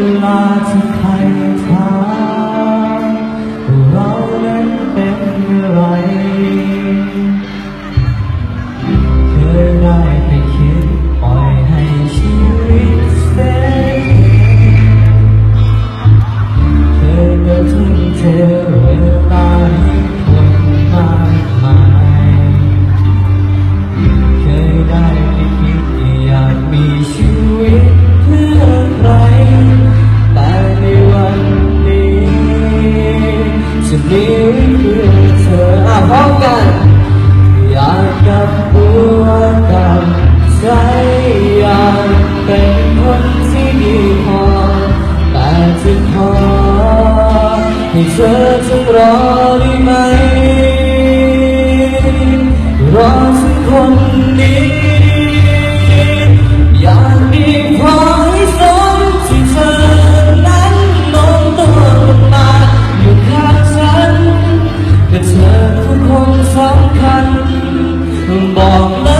lights พร้อมกัน อยากกับบัวกับใจอยากเป็นคนที่ดีพอแต่จะพอให้เธอฉันรอได้ไหมรอสักคน bóng lỡ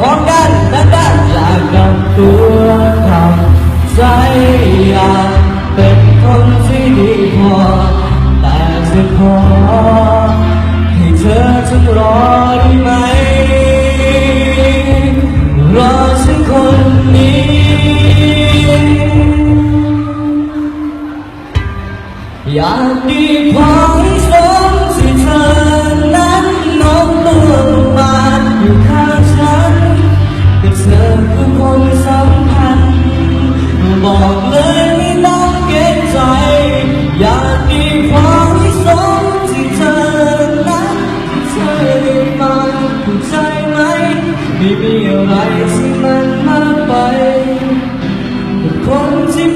พร้อมกันนด้านอยากกลัตัวทำใจอยาเป็นคนที่ดีพอแต่จะขอให้เธอฉัรอได้ไหม รอฉันคนนี้อยากดีพอ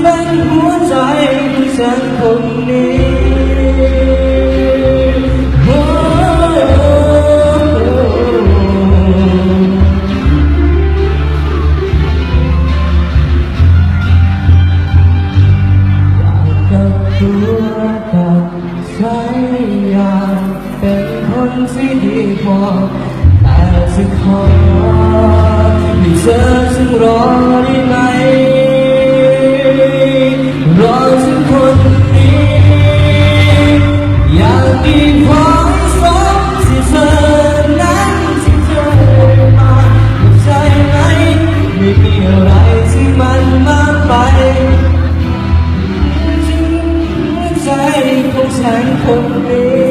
เป็นหัวใจที่ฉันคนนี้เป็นคนที่ดีพอแต่จะขอให้เธอฉังรอได้ไหม for me.